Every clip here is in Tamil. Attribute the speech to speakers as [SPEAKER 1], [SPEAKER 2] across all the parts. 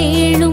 [SPEAKER 1] കേളു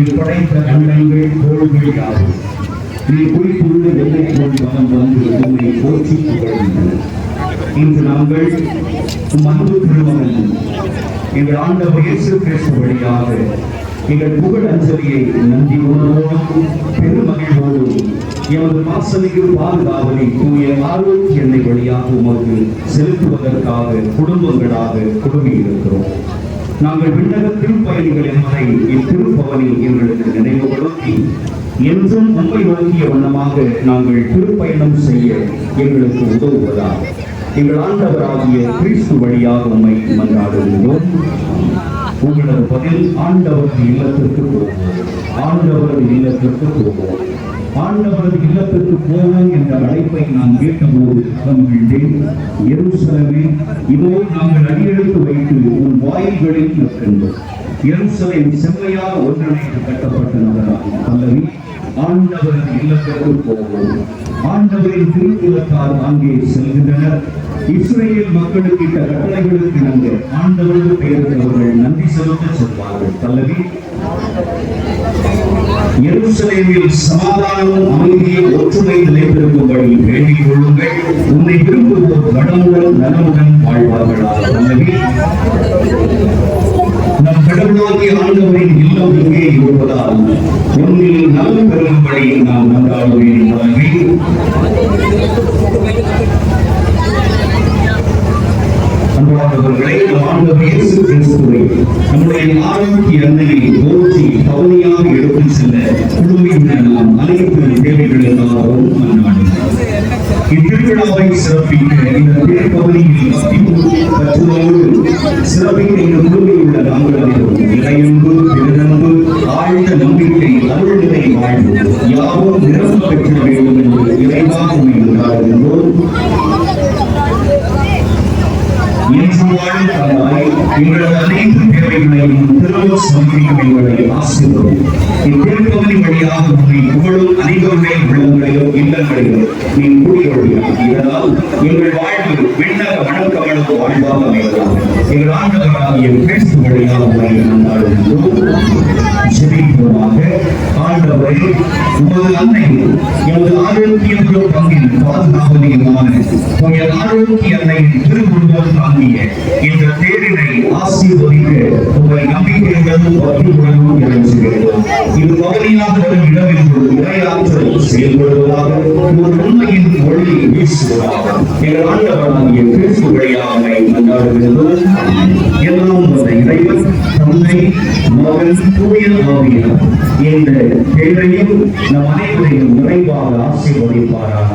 [SPEAKER 1] நீ படைத்த அண்டங்கள் கோள்கள் யாவும் நீர் குறித்துள்ள எல்லை கோள் வனம் வந்து உன்னை போற்றி புகழ்கின்றன. இன்று நாங்கள் மந்து திருமணம் எங்கள் ஆண்டவர் இயேசு கிறிஸ்து வழியாக எங்கள் புகழ் அஞ்சலியை நன்றி உணர்வோடும் பெருமகிழ்வோடும் எமது வாசனையும் பாதுகாவலை தூய ஆரோக்கிய எண்ணெய் வழியாக உமக்கு செலுத்துவதற்காக குடும்பங்களாக குடும்பியிருக்கிறோம் நாங்கள் விண்ணக திருப்பயணிகள் என்பதை இத்திருப்பவனில் எங்களுக்கு நினைவுபடுத்தி என்றும் உண்மை நோக்கிய வண்ணமாக நாங்கள் திருப்பயணம் செய்ய எங்களுக்கு உதவுவதா எங்கள் ஆண்டவராகிய கிறிஸ்து வழியாக உண்மை மன்றாடுகின்றோம். உங்களது பதில் ஆண்டவரது இல்லத்திற்கு போவோம். ஆண்டவரது இல்லத்திற்கு போவோம். ஆண்டவரது இல்லத்திற்கு போவோம் என்ற அழைப்பை நான் கேட்டபோது மகிழ்ந்தேன் எருசலமே இதோ நாங்கள் அடியெடுத்து வைத்து உன் வாயில்களில் நிற்கின்றோம். எருசலேம் செம்மையாக ஒன்றிணைத்து கட்டப்பட்ட நகராகும் பல்லவி ஆண்டவரது இல்லத்திற்கு போவோம். ஆண்டவரின் திருக்குலத்தார் அங்கே செல்கின்றனர். இஸ்ரேல் மக்களுக்கு இட்ட கட்டளைகளுக்கு நன்றி ஆண்டவரது பெயருக்கு அவர்கள் நன்றி செலுத்த சொல்வார்கள். பல்லவி எருசலேமில் சமாதானமும் அமைதியும் ஒற்றுமை நிலைத்திருக்கும்படி வேண்டிக் கொள்ளுங்கள். உன்னை விரும்புவோர் வளமுடன் நலமுடன் வாழ்வார்களாக நம் கடவுளாகிய ஆண்டவரின் இல்லம் இங்கே இருப்பதால் உன்னில் நலம் பெறும்படி நாம் நன்றாக வேண்டும் அன்பானவர்களை நம் ஆண்டவர் இயேசு கிறிஸ்துவை நம்முடைய ஆரோக்கிய அன்னையை போற்றி கவனியாக எடுத்து செல்ல குழுமையுடன் நாம் அனைத்து தேவைகளுக்காகவும் இத்திருவிழாவை சிறப்பிக்க இந்த தேர்ப்பகுதியில் பற்றுதலோடு சிறப்பிக்க இந்த குழுவில் உள்ள நாங்கள் அனைவரும் இறையன்பு பெருநன்பு ஆழ்ந்த நம்பிக்கை அருள்நிலை வாழ்வு யாவும் நிரம்ப பெற்ற வேண்டும் என்று இறைவாக எங்களது அனைத்து தேவைகளையும் திரும்ப சமர்ப்பிக்கும் எங்களை ஆசீர்வதி இத்திருப்பதி வழியாக உண்மை புகழும் அனைவருடைய உள்ளங்களிலும் இல்லங்களிலும் நீ இதனால் எங்கள் விண்ணக ஆண்டவராகிய கிறிஸ்து வழியாக உங்களை கொண்டாடுகின்றோம் ஜெபிப்போமாக ஆண்டவரே உமது அன்னை எனது ஆரோக்கியங்களோ பங்கில் பாதுகாவலியுமான உங்கள் ஆரோக்கிய அன்னையின் திருக்குடும்பம் தாங்கிய இந்த தேரினை ஆசீர்வதிக்க உங்கள் நம்பிக்கைகளும் பற்றுகளும் இறைஞ்சுகிறோம் இது பகுதியாக வரும் இடமென்று உரையாற்றல் செயல்படுவதாக ஒரு உண்மையின் ஒளி வீசுவதாக எங்கள் ஆண்டவராகிய கிறிஸ்து வழியாக கொண்டாடுகிறோம் எல்லாம் வந்த இறைவன் தந்தை மகன் தூய ஆவியார் இந்த தேவையும் நம் அனைவரையும் நிறைவாக ஆசீர்வதிப்பாராக.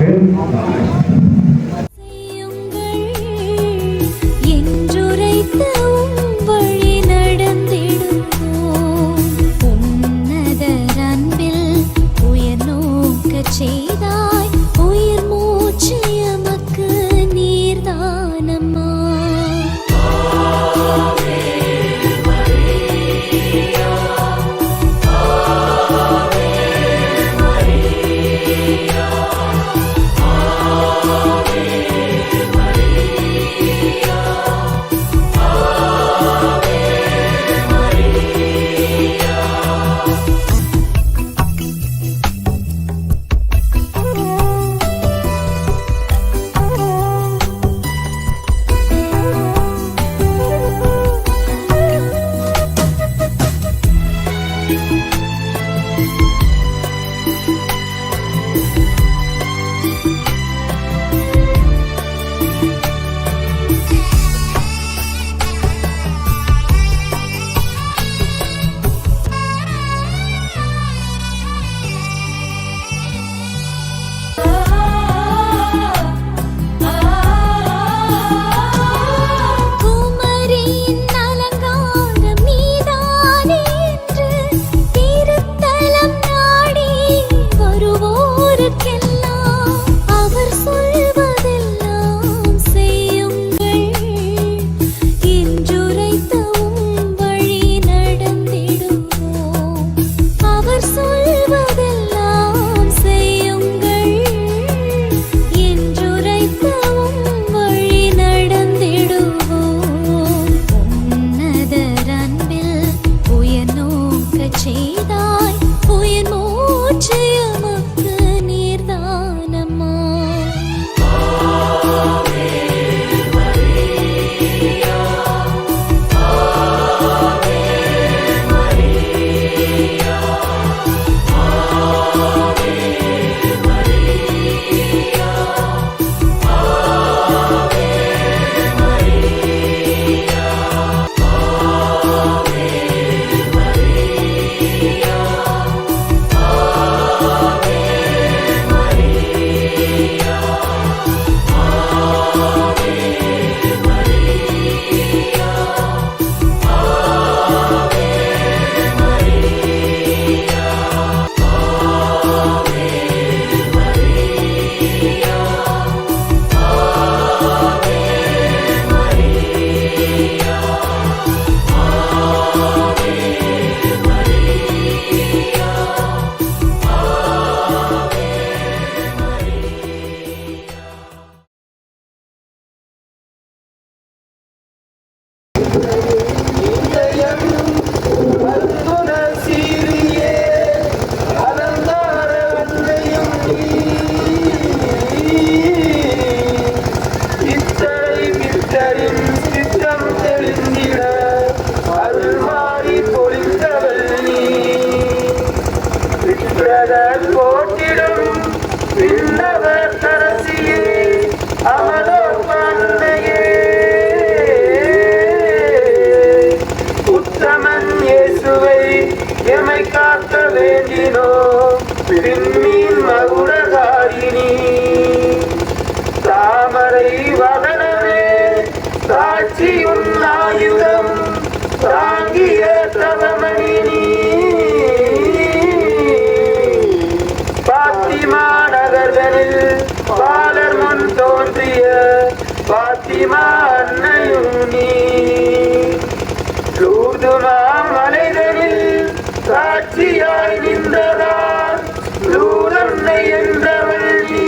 [SPEAKER 2] சாட்சியாய் நின்றதால் லூரன்னை என்றவள் நீ.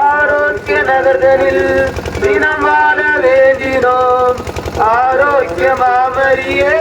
[SPEAKER 2] ஆரோக்கிய நகர்தனில் தினம் அறிய